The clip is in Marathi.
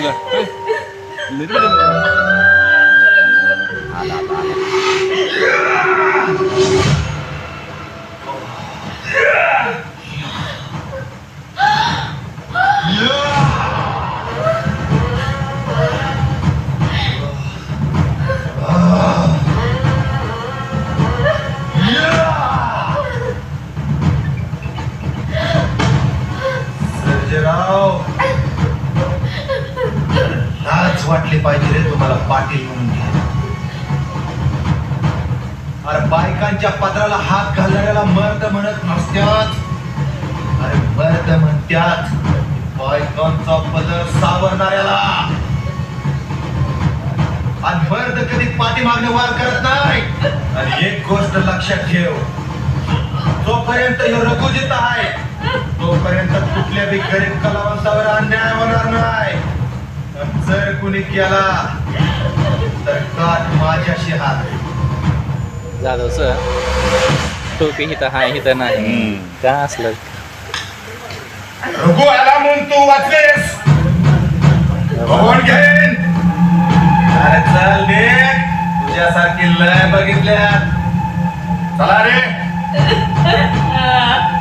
Bismillah. Geral. वाटले पाहिजे रे तुम्हाला पाटील म्हणून घ्यायला. अरे बायकांच्या पत्राला हात घालणाऱ्याला मर्द म्हणत नसत्यात. अरे मर्द म्हणत्यात बायकांचा पदर सावरणाऱ्याला. आणि मर्द कधी पाठीमागणे वार करत नाही. आणि एक गोष्ट लक्षात ठेव. जोपर्यंत हे रघुजित आहे तोपर्यंत कुठल्या बी गरीब कलावंतावर अन्याय होणार नाही. कुणी केला तर काट माझ्याशी हात जाधव सर टोपी हिथं हाय हिथं नाही. का असलं? रघु आला म्हणून तू वाचलेस. कोण घेईन. अरे चल निघ तुझ्यासारखी लय बघितल्या चला रे.